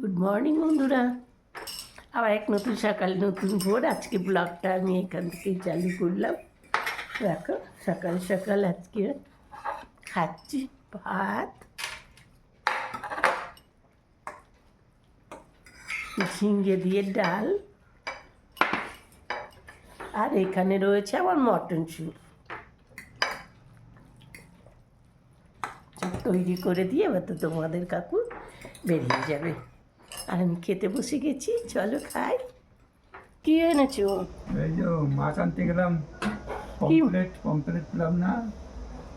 Good morning বন্ধুরা। আবার এক নতুন সকাল, নতুন ভোর। আজকে ব্লগটা আমি এখান থেকেই চালু করলাম। দেখো, সকাল সকাল আজকে খাচ্ছি ভাত ঝিঙ্গে দিয়ে ডাল, আর এখানে রয়েছে আমার মটন স্যুপ তৈরি করে দিয়ে এবার তো তোমাদের কাকু বেরিয়ে যাবে। আর আমি খেতে বসে গেছি চলো খাই। কি এনেছো? এই যে মাছ আনতে গেলাম পমপ্লেট পমপ্লেট পেলাম না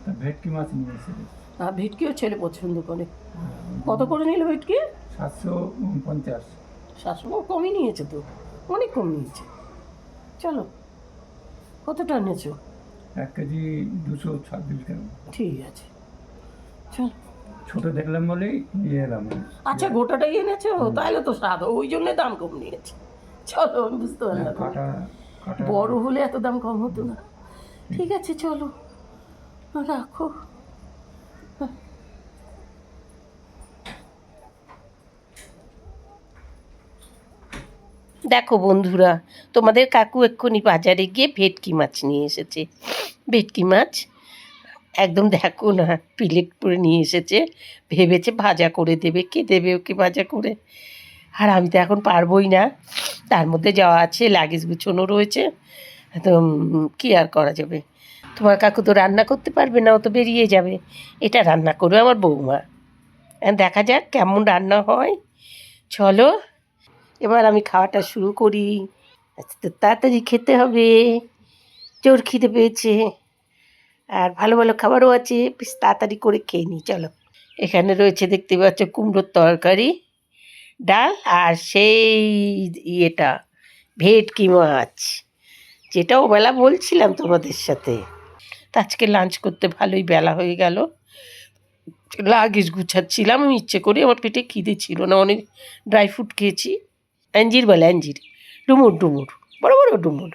তা ভেটকি মাছ নিয়ে এসেছে আর ভেটকিও ছেলে পছন্দ করে। কত করে নিল ভেটকি? সাতশো পঞ্চাশ। শাশুড়ি কমই নিয়েছে তো অনেক কম নিয়েছে। চলো কতটা এনেছো? এক কেজি দুশো ছাব্বিশ গ্রাম। ঠিক আছে চলো। ছোট দেখলাম বলেই নিয়ে এলাম। আচ্ছা গোটাটাই এনেছো? তাহলে তো স্বাদ। ওই জন্য দাম কম নিয়েছে। চলো আমি বুঝতে পারলাম। কাটা বড় হলে এত দাম কম হতো না। ঠিক আছে চলো। রাখো। দেখো বন্ধুরা তোমাদের কাকু এক্ষুনি বাজারে গিয়ে ভেটকি মাছ নিয়ে এসেছে। ভেটকি মাছ একদম দেখো না, প্লেট করে নিয়ে এসেছে, ভেবেছে ভাজা করে দেবে, কে দেবে ওকে ভাজা করে? আর আমি তো এখন পারবোই না, তার মধ্যে যাওয়া আছে লাগেজ গুছোনো রয়েছে তো কি আর করা যাবে। তোমার কাকু তো রান্না করতে পারবে না, ও তো বেরিয়ে যাবে, এটা রান্না করবে আমার বৌমা। দেখা যাক কেমন রান্না হয়। চলো, এবার আমি খাওয়াটা শুরু করি। আচ্ছা তো তাড়াতাড়ি খেতে হবে। জোর খিদে পেয়েছে। আর ভালো ভালো খাবারও আছে, বেশ তাড়াতাড়ি করে খেয়ে নিই, চলো। এখানে রয়েছে দেখতে পাচ্ছ কুমড়োর তরকারি, ডাল আর সেই ইয়েটা, ভেটকি মাছ যেটাও বেলা বলছিলাম তোমাদের সাথে। তা আজকে লাঞ্চ করতে ভালোই বেলা হয়ে গেল। লাগেজ গুছাচ্ছিলাম আমি ইচ্ছে করে আমার পেটে খিদে ছিল না, অনেক ড্রাই ফ্রুট খেয়েছি। অ্যাঞ্জির বলে অ্যাঞ্জির ডুমুর ডুমুর, বড় বড় ডুমুর।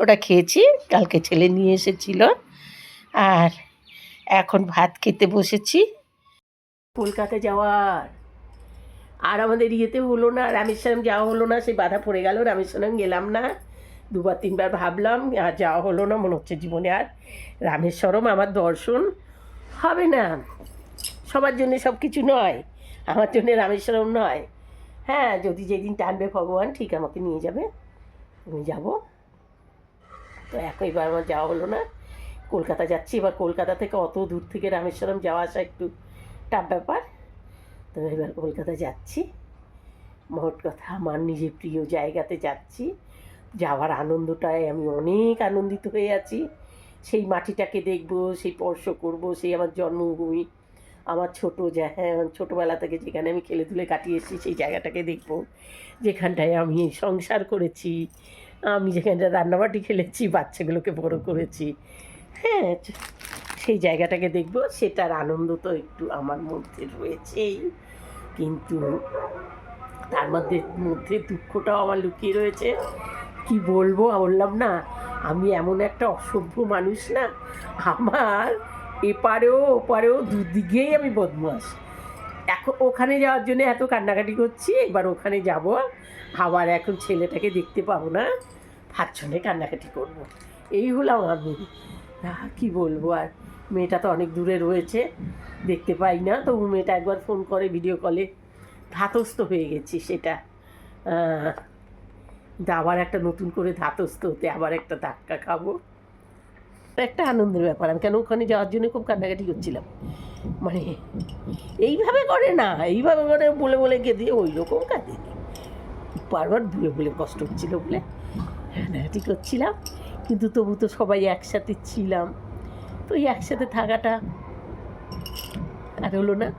ওটা খেয়েছি, কালকে ছেলে নিয়ে এসেছিল। আর এখন ভাত খেতে বসেছি। কলকাতা যাওয়ার। আর আমাদের ইয়েতে হলো না, রামেশ্বরম যাওয়া হলো না, সেই বাধা পড়ে গেল, রামেশ্বরম গেলাম না। দুবার, তিনবার ভাবলাম, আর যাওয়া হলো না, মনে হচ্ছে জীবনে আর। রামেশ্বরম আমার দর্শন হবে না। সবার জন্য সব কিছু নয়, আমার জন্য রামেশ্বরম নয়। হ্যাঁ যদি যেদিন টানবে ভগবান, ঠিক আমাকে নিয়ে যাবে। আমি যাব। তো এখন এবার আমার যাওয়া হলো না। কলকাতা যাচ্ছি, এবার কলকাতা থেকে অত দূর থেকে রামেশ্বরম যাওয়া আসা একটু টাফ ব্যাপার। তো এবার কলকাতা যাচ্ছি। মোট কথা, আমার নিজের প্রিয় জায়গাতে যাচ্ছি। যাওয়ার আনন্দটায় আমি অনেক আনন্দিত হয়ে আছি। সেই মাটিটাকে দেখব, সেই স্পর্শ করব, সেই আমার জন্মভূমি, আমার ছোটো হ্যাঁ ছোটোবেলা থেকে যেখানে আমি খেলে ধুলে কাটিয়ে এসেছি, সেই জায়গাটাকে দেখব। যেখানটায় আমি সংসার করেছি, আমি যেখানটা রান্নাবাটি খেলেছি, বাচ্চাগুলোকে বড় করেছি। হ্যাঁ সেই জায়গাটাকে দেখব, সেটার আনন্দ তো একটু আমার মধ্যে রয়েছেই। কিন্তু তার মধ্যে মধ্যে দুঃখটাও আমার লুকিয়ে রয়েছে। কি বলব বললাম না, আমি এমন একটা অসভ্য মানুষ না, আমার এপারেও ওপারেও দুদিকেই আমি বদমাস এখন ওখানে যাওয়ার জন্য এত কান্নাকাটি করছি, এবার ওখানে যাব, আবার এখন ছেলেটাকে দেখতে পাবো না জন্যে কান্নাকাটি করব। এই হলাম আমি কি বলব আর? মেয়েটা তো অনেক দূরে রয়েছে, দেখতে পাই না। তবু মেয়েটা একবার ফোন করে ভিডিও কলে ধাতস্থ হয়ে গেছি সেটা। আবার একটা নতুন করে ধাতস্থ হতে আবার একটা ধাক্কা খাব। একটা আনন্দের ব্যাপার, আমি কেন ওখানে যাওয়ার জন্য খুব কান্নাকাটি করছিলাম। মানে এইভাবে করে না, এইভাবে করে বলে বলে দিয়ে ওই রকম কাঁদে বারবার ভুলে ভুলে কষ্ট হচ্ছিল বলে। কান্নাকাটি করছিলাম। কিন্তু তবু তো সবাই একসাথে ছিলাম। তো এই একসাথে থাকাটা আর হলো না।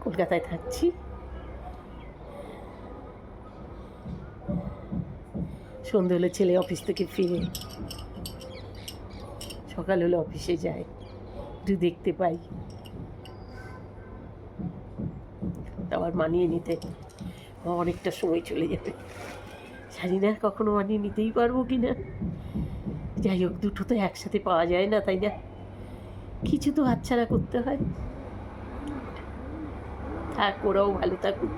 কলকাতায় থাকছি। সন্ধে হলে ছেলে অফিস থেকে ফিরে। সকাল হলে অফিসে যায়। একটু দেখতে পাই। আবার মানিয়ে নিতে। অনেকটা সময় চলে যাবে। জানি না কখনো মানিয়ে নিতেই পারব কি না যাই হোক, দুটো তো একসাথে পাওয়া যায় না, তাই না? কিছু তো বাচ্চারা করতে হয়। থাক ওরাও ভালো থাকুক।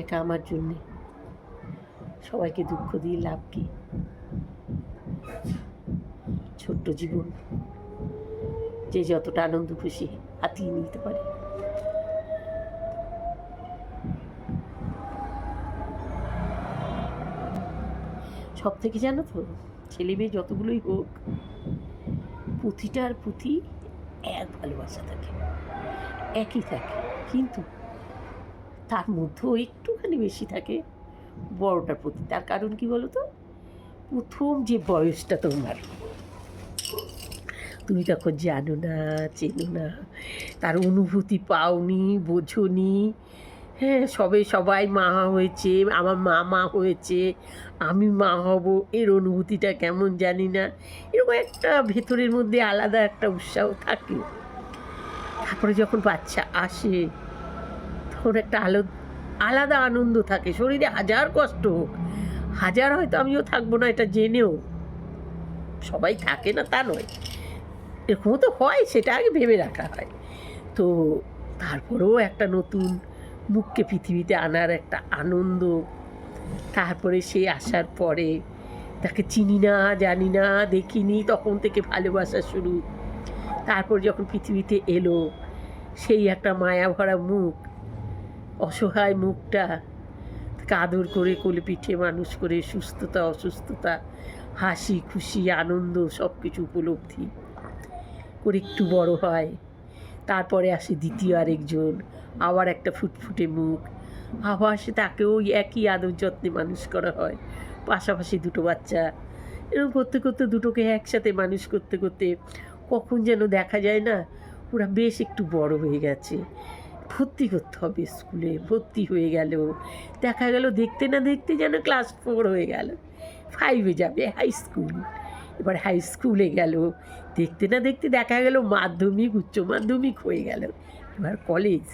এটা আমার জন্যে সবাইকে দুঃখ দিয়ে লাভ কি? ছোট্ট জীবন। যে যতটা আনন্দ খুশি হাতিয়ে নিতে পারে। সব থেকে জানো তো, ছেলে মেয়ে যতগুলোই হোক পুঁথিটার পুঁথি এক ভালোবাসা থাকে। একই থাকে, কিন্তু তার মধ্যেও একটুখানি বেশি থাকে বড়টার প্রতি। তার কারণ কি বলো তো? প্রথম যে বয়সটা তোমার তুমি তখন জানো না, চেনো না। তার অনুভূতি পাওনি, বোঝনি। হ্যাঁ সবে সবাই মা হয়েছে, আমার মা মা হয়েছে, আমি মা হব, এর অনুভূতিটা কেমন জানি না। এরকম একটা ভেতরের মধ্যে আলাদা একটা উৎসাহ থাকে। তারপরে যখন বাচ্চা আসে, তখন একটা আলো, আলাদা আনন্দ থাকে। শরীরে হাজার কষ্ট হোক, হাজার হয়তো আমিও থাকব না, এটা জেনেও। সবাই থাকে না তা নয়। এরকমও তো হয়, সেটা আগে ভেবে রাখা হয়। তো তারপরেও একটা নতুন মুখকে পৃথিবীতে আনার একটা আনন্দ, তারপরে সে আসার পরে তাকে চিনি না, জানি না, দেখিনি, তখন থেকে ভালোবাসা শুরু। তারপর যখন পৃথিবীতে এলো, সেই একটা মায়া ভরা মুখ, অসহায় মুখটা তাকে আদর করে কোলে পিঠে মানুষ করে সুস্থতা, অসুস্থতা, হাসি, খুশি, আনন্দ সব কিছু উপলব্ধি। করে একটু বড় হয়। তারপরে আসে দ্বিতীয় আরেকজন, আবার একটা ফুটফুটে মুখ। আবার সে তাকেও ওই একই আদর যত্নে মানুষ করা হয়, পাশাপাশি দুটো বাচ্চা। এরকম করতে করতে দুটোকে একসাথে মানুষ করতে করতে কখন যেন দেখা যায় না, ওরা বেশ একটু বড় হয়ে গেছে। ভর্তি করতে হবে স্কুলে, ভর্তি হয়ে গেল। দেখা গেল দেখতে না দেখতে যেন ক্লাস ফোর হয়ে গেল। ফাইভে যাবে হাই স্কুল এবার হাই স্কুলে গেল। দেখতে না দেখতে দেখা গেল মাধ্যমিক, উচ্চ মাধ্যমিক হয়ে গেল। এবার কলেজ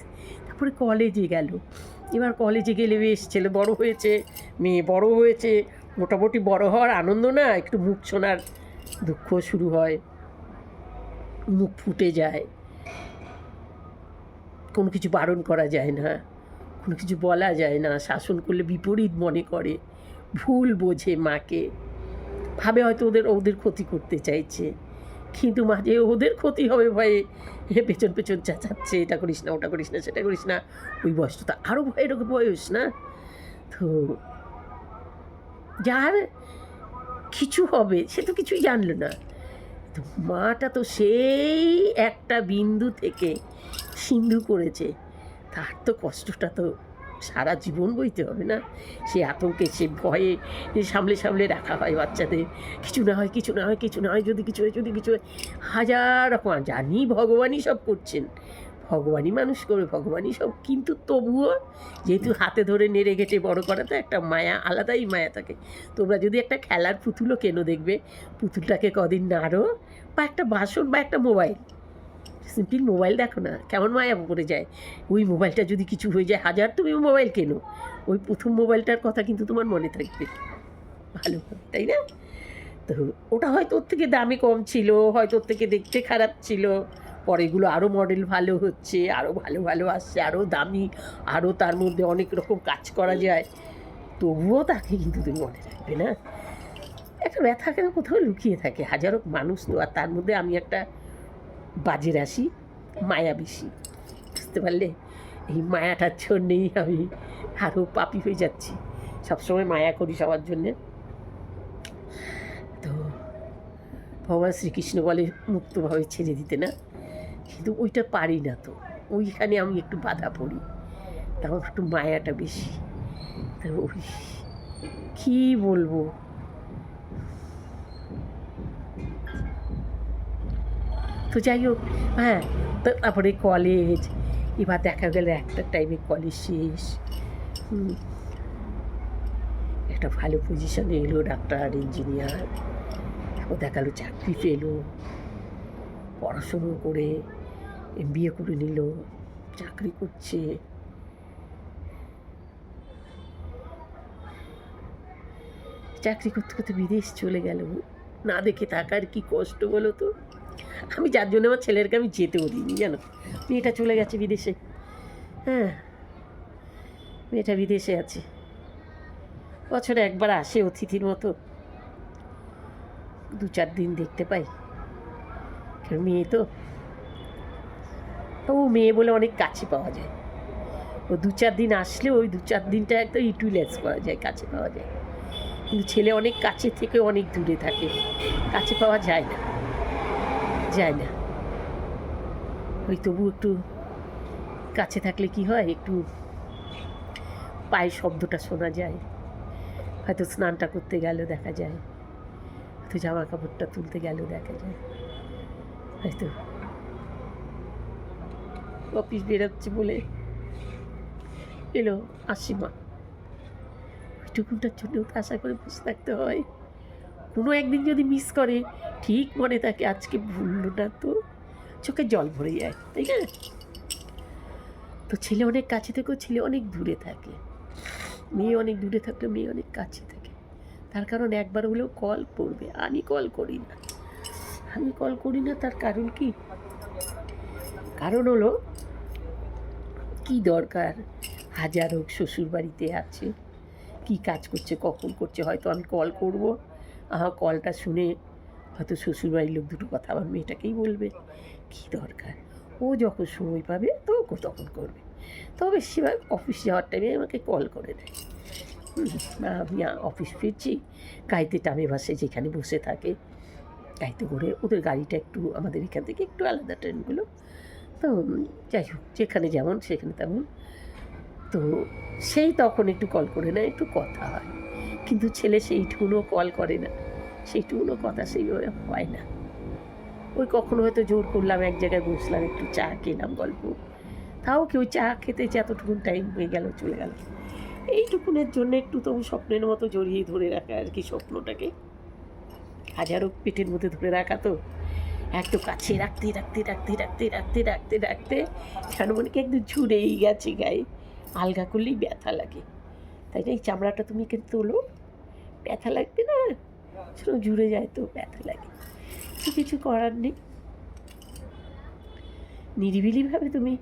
তারপরে কলেজে গেল। এবার কলেজে গেলে বেশ ছেলে বড় হয়েছে, মেয়ে বড় হয়েছে, মোটামুটি বড় হওয়ার আনন্দ না, একটু মুখ শোনার দুঃখ শুরু হয়, মুখ ফুটে যায়। কোনো কিছু বারণ করা যায় না, কোনো কিছু বলা যায় না, শাসন করলে বিপরীত মনে করে, ভুল বোঝে মাকে। ভাবে হয়তো ওদের ওদের ক্ষতি করতে চাইছে। কিন্তু মাঝে ওদের ক্ষতি হবে ভয়ে হে পেছন পেছন চেঁচাচ্ছে, এটা করিস না, ওটা করিস না, সেটা করিস না। ওই বয়সটা তো আরও ভয়ের বয়স না? তো যার কিছু হবে, সে তো কিছুই জানলো না। তো মাটা তো সেই একটা বিন্দু থেকে সিন্ধু করেছে। তার তো কষ্টটা তো সারা জীবন বইতে হবে না। সে আতঙ্কে, সে ভয়ে সামলে সামলে রাখা হয় বাচ্চাদের। কিছু না হয়, কিছু না হয়, কিছু না হয়, যদি কিছু হয়, যদি কিছু হয়। হাজার রকম জানি ভগবানই সব করছেন। ভগবানই মানুষ করে ভগবানই সব। কিন্তু তবুও যেহেতু হাতে ধরে নেড়ে ঘেটে বড় করা তো একটা মায়া, আলাদাই মায়া থাকে। তোমরা যদি একটা খেলার পুতুলও কেন দেখবে, পুতুলটাকে কদিন নাড়ো, বা একটা বাসন বা একটা মোবাইল। সিম্পল মোবাইল দেখো না, কেমন মায়া পড়ে যায়। ওই মোবাইলটা যদি কিছু হয়ে যায়, হাজার তুমি মোবাইল কেনো। ওই প্রথম মোবাইলটার কথা কিন্তু তোমার মনে থাকবে। ভালো তাই না? তো ওটা হয়তো ওর থেকে দামি কম ছিল, হয়তো ওর থেকে দেখতে খারাপ ছিল। পরে এগুলো আরও মডেল ভালো হচ্ছে আরও ভালো ভালো আসছে আরও দামি আরও তার মধ্যে অনেক রকম কাজ করা যায়। তবুও তাকে কিন্তু তুমি মনে রাখবে না। একটা ব্যথা কেন কোথাও লুকিয়ে থাকে? হাজারো মানুষ তো, আর তার মধ্যে আমি একটা বাজে রাশি, মায়া বেশি। বুঝতে পারলে? এই মায়াটার জন্যেই আমি আরও পাপি হয়ে যাচ্ছি। সবসময় মায়া করি সবার জন্যে। তো ভগবান শ্রীকৃষ্ণ বলে মুক্তভাবে ছেড়ে দিতে না? কিন্তু ওইটা পারি না তো। ওইখানে আমি একটু বাধা পড়ি। তখন একটু মায়াটা বেশি। তো ওই কী বলব? তো যাই হোক হ্যাঁ তো তারপরে কলেজ এবার দেখা গেল একটা টাইমে কলেজ শেষ। একটা ভালো পজিশনে এলো ডাক্তার ইঞ্জিনিয়ার ও দেখা গেলো চাকরি পেল পড়াশুনো করে এম বিএ করে নিল, চাকরি করছে। চাকরি করতে করতে বিদেশ চলে গেল। না দেখে থাকার কি কষ্ট বলো তো? আমি যার জন্য আমার ছেলেরকে আমি যেতেও দিইনি জানো? মেয়েটা চলে গেছে বিদেশে। হ্যাঁ মেয়েটা বিদেশে আছে। বছরে একবার আসে অতিথির মতো। দু চার দিন দেখতে পাই। মেয়ে তো। ও মেয়ে বলে অনেক কাছে পাওয়া যায়। ও দু চার দিন আসলে ওই দু চার দিনটা একদম ইউটিলাইজ করা যায়, কাছে পাওয়া যায়। কিন্তু ছেলে অনেক কাছে থেকে অনেক দূরে থাকে। কাছে পাওয়া যায় না। যায় না। ওই তবু একটু কাছে থাকলে কি হয়? একটু পায়ের শব্দটা শোনা যায়। হয়তো স্নানটা করতে গেলেও দেখা যায়। হয়তো জামা কাপড়টা তুলতে গেলেও দেখা যায়। হয়তো অফিস বেরোচ্ছে বলে এলো আসি মা। ওইটুকুনটার জন্যও তো আশা করে বসে থাকতে হয়। কোনো একদিন যদি মিস করে ঠিক মনে থাকে, আজকে ভুললো না তো। চোখে জল ভরে যায়, তাই না? তো ছেলে অনেক কাছে থেকেও ছেলে অনেক দূরে থাকে। মেয়ে অনেক দূরে থাকলে মেয়ে অনেক কাছে থাকে। তার কারণ একবার হলেও কল করবে। আমি কল করি না। আমি কল করি না, তার কারণ কি? কারণ হলো, কি দরকার? হাজার হোক, শ্বশুর বাড়িতে আছে। কি কাজ করছে, কখন করছে, হয়তো আমি কল করব। আমার কলটা শুনে হয়তো শ্বশুরবাড়ির লোক দুটো কথা আমার মেয়েটাকেই বলবে। কি দরকার? ও যখন সময় পাবে তো তখন করবে। তবে বেশিরভাগ অফিস যাওয়ার টাইমে আমাকে কল করে দেয়। আমি অফিস ফিরছি। গাইতে টামে বাসে যেখানে বসে থাকে। গাইতে করে ওদের গাড়িটা একটু আমাদের এখান থেকে একটু আলাদা ট্রেনগুলো। তো, যাই হোক, যেখানে যেমন, সেখানে তেমন। তো সেই তখন একটু কল করে নেয়, একটু কথা হয়। কিন্তু ছেলে সেইটুকুনও কল করে না। সেইটুকুনও কথা সেইভাবে হয় না। ওই কখনো হয়তো জোর করলাম, এক জায়গায় বসলাম, একটু চা খেলাম গল্প। তাও কেউ চা খেতে যতটুকুন টাইম হয়ে গেল, চলে গেল। এইটুকুনের জন্য একটু তবু স্বপ্নের মতো জড়িয়ে ধরে রাখা আর কি স্বপ্নটাকে। হাজারো পেটের মধ্যে ধরে রাখা তো। একটু কাছে রাখতে রাখতে রাখতে রাখতে রাখতে রাখতে রাখতে খানমনিকে একদম ঝুড়েই গেছে গায়ে। আলগা করলেই ব্যথা লাগে। তাই না, এই চামড়াটা তুমি কিন্তু তোলো। ব্যথা লাগবে না? সেরকম জুড়ে যায় তো ব্যথা লাগে। কিছু করার নেই। নিরিবিলিভাবে তুমি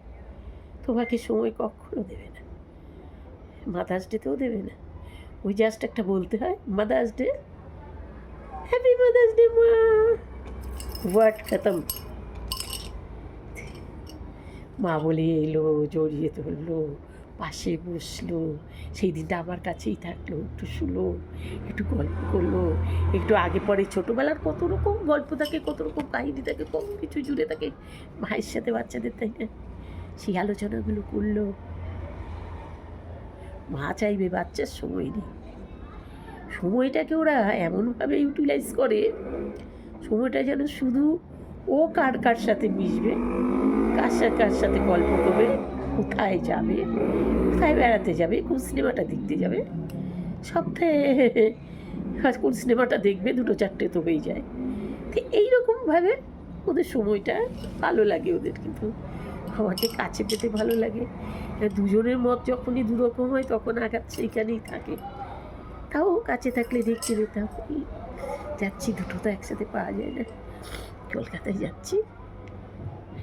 তোমাকে সময় কখনো দেবে না। মাদার্স ডেতেও দেবে না। ওই জাস্ট একটা বলতে হয় mother's day happy mother's day মা! ওয়ার্ড খতম। মা বলে, এলো, জড়িয়ে ধরলো পাশে বসল সেই দিনটা আমার কাছেই থাকল, একটু শুলো, একটু গল্প করল। একটু আগে পরে ছোটোবেলার কত রকম গল্প থাকে, কত রকম কাহিনী থাকে, কত কিছু জুড়ে থাকে, মায়ের সাথে বাচ্চাদের, তাই না? সেই আলোচনাগুলো করল। মা চাইবে বাচ্চার সময় নেই। সময়টাকে ওরা এমনভাবে ইউটিলাইজ করে, সময়টা যেন শুধু ও কার কার সাথে মিশবে, কার সাথে কার সাথে গল্প করবে কোথায় যাবে? কোথায় বেড়াতে যাবে? কোন সিনেমাটা দেখতে যাবে? সপ্তাহে কোন সিনেমাটা দেখবে? দুটো চারটে তো হয়ে যায়। তো এইরকমভাবে ওদের সময়টা ভালো লাগে ওদের কিন্তু। আমাকে কাছে পেতে ভালো লাগে। দুজনের মত যখনই দুরকম হয়, তখন আঘাত সেইখানেই থাকে। তাও কাছে থাকলে দেখতে এই যাচ্ছি, দুটো তো একসাথে পাওয়া যায় না। কলকাতায় যাচ্ছি।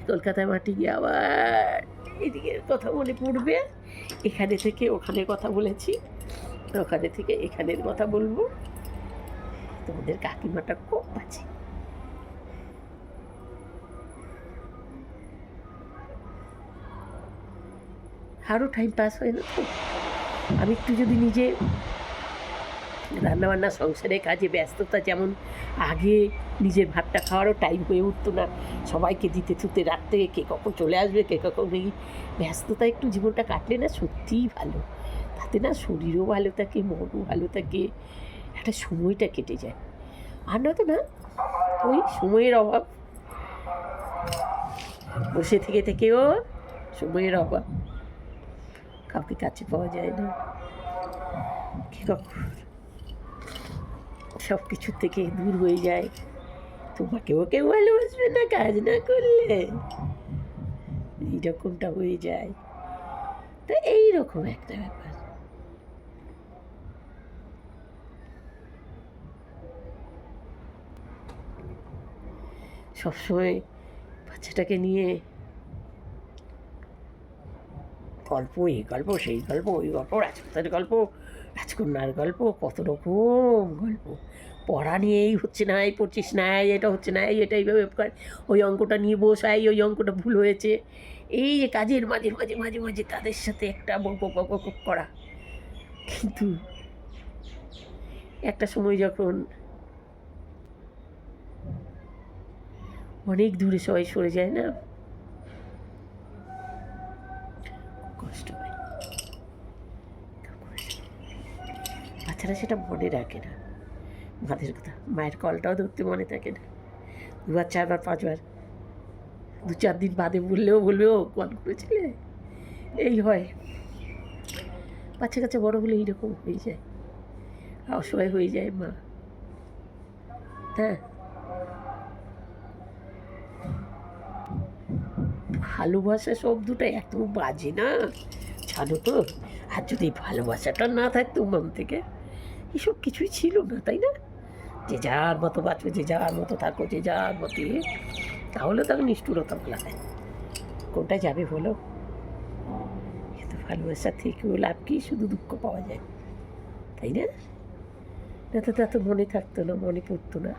কলকাতায় মাটি গিয়ে আবার এদিকে কথা মনে পড়বে। এখানে থেকে ওখানে কথা বলেছি, ওখানে থেকে এখানের কথা বলব। তোমাদের কাকিমাটা খুব বাজে। আরও টাইম পাস হয় না তো? আমি একটু যদি নিজে রান্নাবান্না, সংসারে কাজে ব্যস্ততা যেমন, আগে নিজের ভাতটা খাওয়ারও টাইম হয়ে উঠতো না। সবাইকে দিতে থুতে রাখতে, কে কখন চলে আসবে, কে কখন নেই ব্যস্ততা একটু জীবনটা কাটলে না সত্যিই ভালো। তাতে না শরীরও ভালো থাকে, মনও ভালো থাকে, একটা সময়টা কেটে যায়। আর নয়তো না, ওই সময়ের অভাব। বসে থেকে থেকেও সময়ের অভাব। কাউকে কাছে পাওয়া যায় না। কে কখন সব কিছু থেকে দূর হয়ে যায়। তোমাকেও কেউ ভালোবাসবে না, কাজ না করলে। এইরকমটা হয়ে যায়। তো এইরকম একটা ব্যাপার। সবসময় বাচ্চাটাকে নিয়ে গল্প, এই গল্প, সেই গল্প, ওই গল্প রাজপুতের গল্প রাজকন্যার গল্প কত রকম গল্প। পড়া নিয়েই হচ্ছে না, এই পড়ছিস না এটা হচ্ছে না এটা এইভাবে ওই অঙ্কটা নিয়ে বসাই ওই অঙ্কটা ভুল হয়েছে। এই যে কাজের মাঝে মাঝে মাঝে মাঝে তাদের সাথে একটা করা। কিন্তু একটা সময় যখন অনেক দূরে সবাই সরে যায় না খুব কষ্ট হয় খুব কষ্ট হয়। বাচ্চারা সেটা মনে রাখে না। মাদের কথা, মায়ের কলটাও ধরতে মনে থাকে না। দুবার চারবার পাঁচবার দু চার দিন বাদে বললেও বলবে, ও কল করেছিলে? এই হয়। বাচ্চা কাচ্চা বড় হলে এইরকম হয়ে যায়। অসহায় হয়ে যায় মা। হ্যাঁ। ভালোবাসা শব্দটা এত বাজে না, জানো তো? আর যদি ভালোবাসাটা না থাকতো মন থেকে এসব কিছুই ছিল না তাই না? যে যার মতো বাঁচবে যে যার মতো থাকো যে যার মতো ইয়ে, তাহলে তাকে নিষ্ঠুরতা বলা হয় কোনটা যাবে বলো? কিন্তু ভালোবাসা থেকেও লাভ কি? শুধু দুঃখ পাওয়া যায় তাই না? না তো তা তো মনে থাকতো না মনে পড়তো না।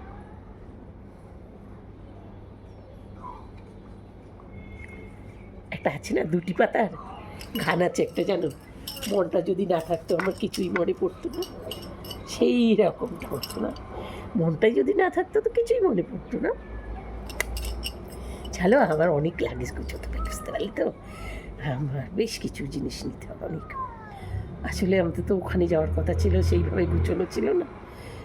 একটা আছে না দুটি পাতার? ঘান আছে একটা জানো? মনটা যদি না থাকতো আমার কিছুই মনে পড়তো না। সেই রকমটা হতো না? মনটাই যদি না থাকতো তো কিছুই মনে পড়তো না। চলো আমার অনেক লাগেজ গুছোতে হবে বুঝতে পারলি তো? আমার বেশ কিছু জিনিস নিতে হবে অনেক। আসলে আমাদের তো ওখানে যাওয়ার কথা ছিল, সেইভাবে গুছোনো ছিল না।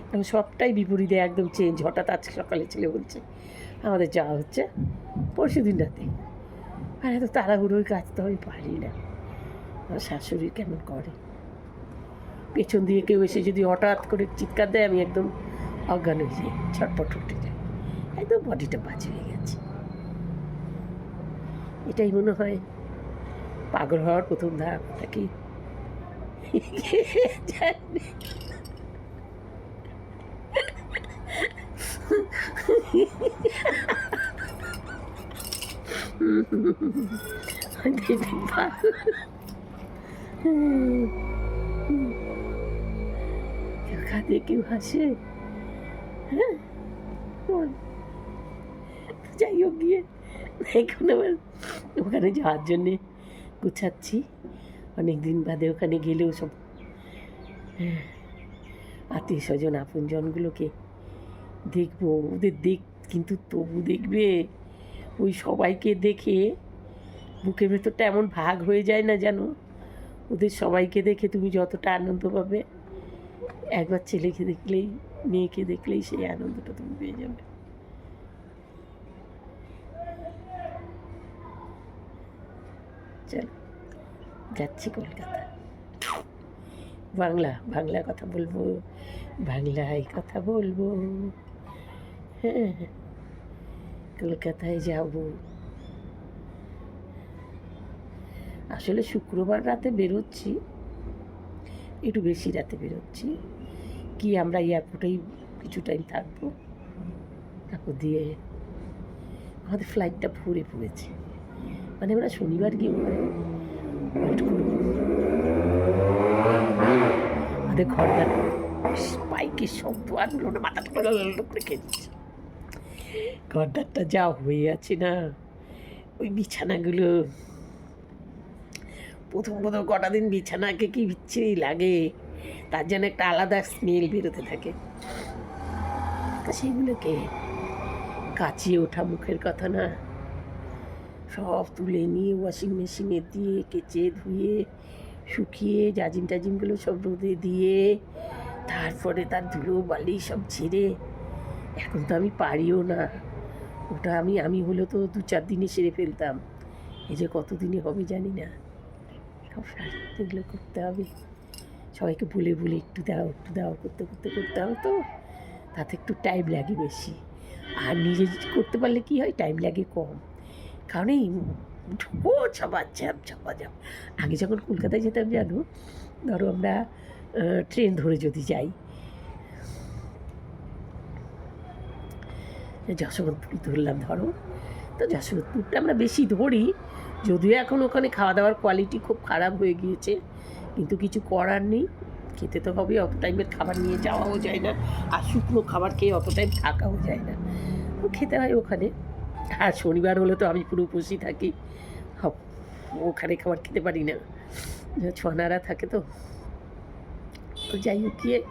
এখন সবটাই বিপরীতে একদম চেঞ্জ হঠাৎ আজকে সকালে ছেলে বলছে, আমাদের যাওয়া হচ্ছে পরশু দিন রাতে। আর এত তাড়াহুড়োই কাজ তো আমি পারি না। আমার শাশুড়ি কেমন করে? পেছন দিয়ে কেউ এসে যদি হঠাৎ করে চিৎকার দেয় আমি একদম অজ্ঞান হয়ে যাই ছটপট উঠে যাই একদম বডিটা বাজে হয়ে গেছে এটাই মনে হয় পাগল হওয়ার প্রথম ধাপ নাকি পাগল কাঁদে কেউ হাসে? হ্যাঁ। যাই হোক গিয়ে এখন আবার ওখানে যাওয়ার জন্যে গুছাচ্ছি। অনেক দিন বাদে ওখানে গেলেও সব আত্মীয় স্বজন আপনজনগুলোকে দেখব। ওদের দেখ, কিন্তু তবু দেখবে ওই সবাইকে দেখে বুকের ভেতরটা এমন ভাগ হয়ে যায় না জানো ওদের সবাইকে দেখে তুমি যতটা আনন্দ পাবে। একবার ছেলেকে দেখলেই, মেয়েকে দেখলেই সেই আনন্দটা তুমি পেয়ে যাবে। চলো, যাচ্ছি কলকাতা। বাংলা বাংলা কথা বলব, বাংলায় কথা বলব। হ্যাঁ কলকাতায় যাব। আসলে শুক্রবার রাতে বেরোচ্ছি, একটু বেশি রাতে বেরোচ্ছি। কি আমরা এয়ারপোর্টেই কিছু টাইম থাকব। তারপর দিয়ে আমাদের ফ্লাইটটা ভরে পড়েছে। মানে আমরা শনিবার গিয়ে ওখানে ওয়েট করব। আমাদের ঘরটা বাইকের শব্দ আর না মাথাটা করে দিচ্ছে ঘরদারটা যা হয়ে আছে না, ওই বিছানাগুলো। প্রথম প্রথম কটা দিন বিছানাকে কি বিচ্ছিরি লাগে। তার জন্য একটা আলাদা স্মেল বেরোতে থাকে। সেগুলোকে কাচিয়ে ওঠা মুখের কথা না। সব তুলে নিয়ে ওয়াশিং মেশিনে দিয়ে কেচে ধুয়ে শুকিয়ে জাজিম টাজিমগুলো সব রোদে দিয়ে তারপরে তার ধুলো বালি সব ছেড়ে এখন তো আমি পারিও না। ওটা আমি আমি হলে তো দু চার দিনে সেরে ফেলতাম। এই যে কতদিনে হবে জানি না। সব এগুলো করতে হবে। সবাইকে বলে বলে একটু দাও একটু দাও, করতে করতে করতে হবে তো। তাতে একটু টাইম লাগে বেশি। আর নিজে করতে পারলে কি হয়? টাইম লাগে কম। কারণ এই ঢুকো ছাপা ঝ্যাপ ছাপা ঝ্যাপ আগে যখন কলকাতায় যেতাম, জানো? ধরো আমরা ট্রেন ধরে যদি যাই। যশোবন্তপুর ধরলাম, ধরো। তো যশোবন্তপুরটা আমরা বেশি ধরি, যদিও এখন ওখানে খাওয়া দাওয়ার কোয়ালিটি খুব খারাপ হয়ে গিয়েছে। কিন্তু কিছু করার নেই। খেতে তো হবে, অত টাইমের খাবার নিয়ে যাওয়াও যায় না। আর শুকনো খাবার খেয়ে অত টাইম থাকাও যায় না। খেতে হয় ওখানে। আর শনিবার হলে তো আমি পুরো উপসী থাকি। ওখানে খাবার খেতে পারি না। ছনারা থাকে তো। তো যাই হোক গিয়ে,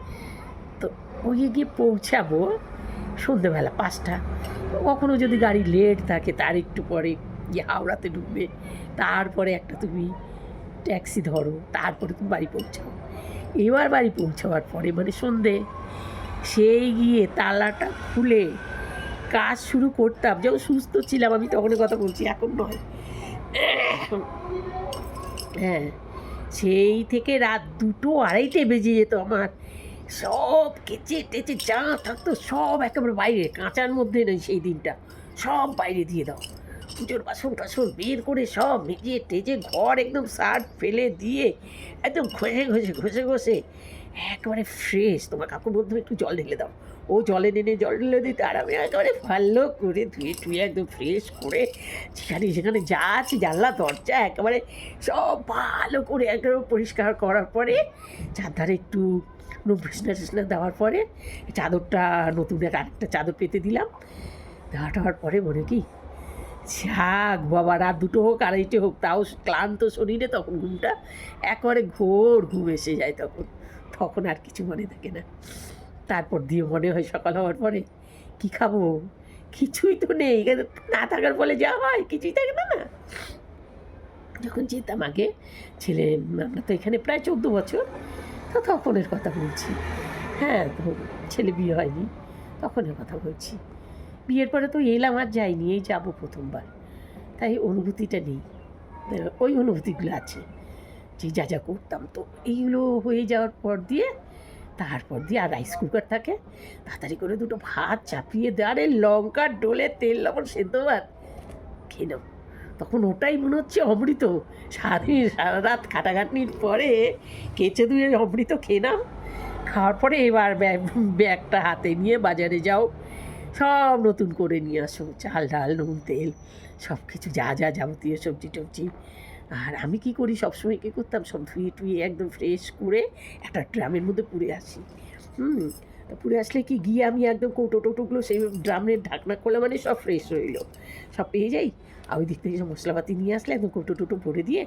তো ওই গিয়ে পৌঁছাবো সন্ধ্যেবেলা পাঁচটা। কখনো যদি গাড়ি লেট থাকে, তার একটু পরে গিয়ে হাওড়াতে ঢুকবে। তারপরে একটা তুমি ট্যাক্সি ধরো, তারপরে তুমি বাড়ি পৌঁছাও। এবার বাড়ি পৌঁছাবার পরে মানে সন্ধে, সেই গিয়ে তালাটা খুলে কাজ শুরু করতাম। যখন সুস্থ ছিলাম, আমি তখনই কথা বলছি, এখন নয়। হ্যাঁ সেই থেকে রাত দুটো আড়াইটে বেজে যেত আমার। সব কেচে টেচে যা থাকতো, সব একেবারে বাইরে, কাঁচার মধ্যে নেই সেই দিনটা। সব বাইরে দিয়ে দাও। পুজোর বাসন টাসন বের করে সব মেজে টেজে ঘর একদম সার্ফ ফেলে দিয়ে একদম ঘষে ঘষে ঘষে ঘষে একেবারে ফ্রেশ তোমার কাকু বলতো একটু জল ঢেলে দাও। ও জলে নেনে জল ঢেলে দিত আর আমি একেবারে ভালো করে ধুয়ে টুয়ে একদম ফ্রেশ করে যেখানে যেখানে যা আছে জানলা, দরজা একেবারে সব ভালো করে একেবারে পরিষ্কার করার পরে চারধারে একটু বিছনা টিছনা দেওয়ার পরে চাদরটা নতুন এক আরেকটা চাদর পেতে দিলাম। দেওয়া টাওয়ার পরে মনে কি যাক বাবা, রাত দুটো হোক, আড়াইটে হোক, তাও ক্লান্ত শরীরে তখন ঘুমটা একবারে ঘোর ঘুম এসে যায় তখন। তখন আর কিছু মনে থাকে না। তারপর দিয়ে মনে হয় সকাল হওয়ার পরে, কি খাব? কিছুই তো নেই। না থাকার ফলে যা হয়, কিছুই থাকে না না। যখন যেতাম আগে, ছেলে, আমরা তো এখানে প্রায় চোদ্দ বছর, তো তখনের কথা বলছি। হ্যাঁ তো ছেলে বিয়ে হয়নি, তখনের কথা বলছি। বিয়ের পরে তো এলাম, আর যাইনি, এই যাব প্রথমবার। তাই অনুভূতিটা নেই। ওই অনুভূতিগুলো আছে, যে যা যা করতাম তো। এইগুলো হয়ে যাওয়ার পর দিয়ে, তারপর দিয়ে আর রাইস কুকার থাকে। তাড়াতাড়ি করে দুটো ভাত চাপিয়ে দেওয়ারে লঙ্কা, ডোলে, তেল, লবণ, সেদ্ধ ভাত খেয়ে তখন ওটাই মনে হচ্ছে অমৃত। সারাদিন, সারা রাত খাটাখাটনির পরে কেচে ধুয়ে অমৃত খেলাম খাওয়ার পরে এবার ব্যাগ, ব্যাগটা হাতে নিয়ে বাজারে যাও। সব নতুন করে নিয়ে আসো, চাল, ডাল, নুন, তেল সব কিছু যা যা যাবতীয় সবজি টবজি। আর আমি কি করি, সবসময় কী করতাম, সব ধুয়ে টুয়ে একদম ফ্রেশ করে একটা ড্রামের মধ্যে পুড়ে আসি। হুম, তা পুড়ে আসলে কি, গিয়ে আমি একদম কৌটো টোটোগুলো সেই ড্রামের ঢাকনা করলে মানে সব ফ্রেশ রইল সব পেয়ে যাই, আর ওই দিক থেকে সব মশলাপাতি নিয়ে আসলে একদম কৌটো টোটো ভরে দিয়ে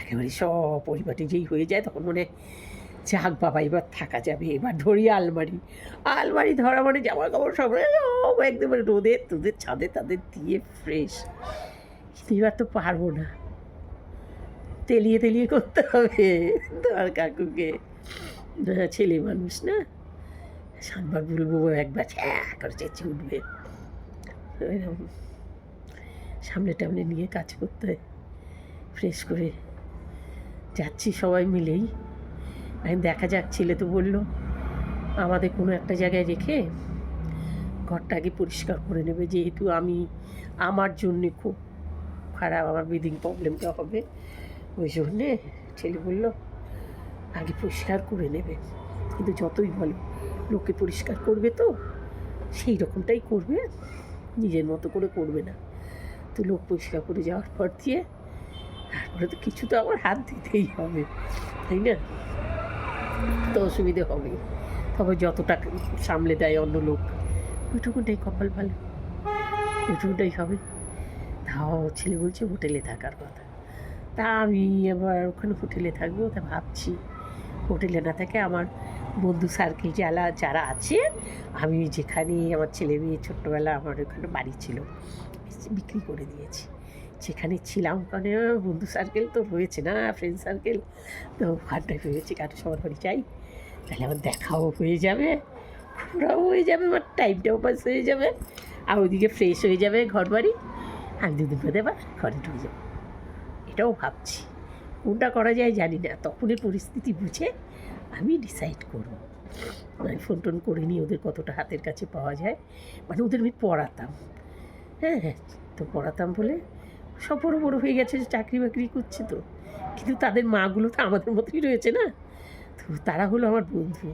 একেবারে সব পরিপাটি যেই হয়ে যায়, তখন মনে যাক বাবা, এবার থাকা যাবে, এবার ধরি আলমারি। আলমারি ধরা মানে জামা কাপড় সব একদম রোদে তোদের ছাদে তাদের দিয়ে ফ্রেশ কিন্তু এবার তো পারব না। তেলিয়ে তেলিয়ে করতে হবে ধর কাকুকে। ছেলে মানুষ না? সাতবার বলব একবার ছ্যাঁ করে চেঁচে উঠবে। এরকম। সামনে টামনে নিয়ে কাজ করতে হয়। ফ্রেশ করে যাচ্ছি সবাই মিলেই। দেখা যাক, ছেলে তো বলল, আমাদের কোনো একটা জায়গায় রেখে ঘরটা আগে পরিষ্কার করে নেবে, যেহেতু আমি, আমার জন্যে খুব খারাপ, আমার ব্রিদিং প্রবলেমটা হবে। ওই জন্যে ছেলে বলল, আগে পরিষ্কার করে নেবে। কিন্তু যতই বলো লোকে পরিষ্কার করবে তো, সেই রকমটাই করবে, নিজের মতো করে করবে না। তো লোক পরিষ্কার করে যাওয়ার পর দিয়ে, তারপরে তো কিছু তো আমার হাত দিতেই হবে, তাই না? তো অসুবিধে হবে তবে যতটা সামলে দেয় অন্য লোক ওইটুকুটাই কপাল ভালো। ওইটুকুটাই হবে। তাও ছেলে বলছে হোটেলে থাকার কথা। তা আমি এবার ওখানে হোটেলে থাকব, তা ভাবছি। হোটেলে না থাকে আমার বন্ধু সার্কেল যারা যারা আছে, আমি যেখানে আমার ছেলে মেয়ে ছোট্টবেলা আমার ওখানে বাড়ি ছিল, বিক্রি করে দিয়েছি। যেখানে ছিলাম ওখানে বন্ধু সার্কেল তো রয়েছে না ফ্রেন্ড সার্কেল তো ওখানটায় হয়েছে কারও সবার বাড়ি যাই, তাহলে আমার দেখাও হয়ে যাবে, ঘোরাও হয়ে যাবে, আমার টাইমটাও পাস হয়ে যাবে। আর ওইদিকে ফ্রেশ হয়ে যাবে ঘর বাড়ি আমি দুদিন বাদে আবার ঘরে ঢুকে যাব। এটাও ভাবছি। কোনটা করা যায় জানি না, তখনই পরিস্থিতি বুঝে আমি ডিসাইড করব। আমি ফোন টোন করে নিই ওদের কতটা হাতের কাছে পাওয়া যায় মানে ওদের আমি পড়াতাম। হ্যাঁ হ্যাঁ তো পড়াতাম বলে সব বড়ো হয়ে গেছে যে চাকরি বাকরি করছে তো। কিন্তু তাদের মাগুলো তো আমাদের মতোই রয়েছে না? তো তারা হলো আমার বন্ধু।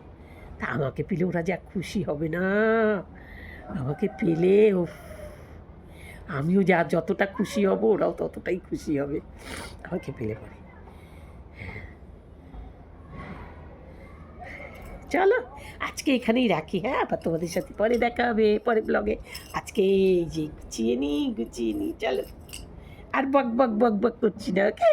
তা আমাকে পেলে ওরা যা খুশি হবে না। আমাকে পেলে ও আমিও যা যতটা খুশি হব, ওরাও ততটাই খুশি হবে। আমাকে পেলে পরে। চলো, আজকে এখানেই রাখি হ্যাঁ? আবার তোমাদের সাথে পরে দেখা হবে, পরে ব্লগে আজকে এই যে গুছিয়ে নি গুছিয়ে নি চলো। আর বক বক বক বক করছি না ওকে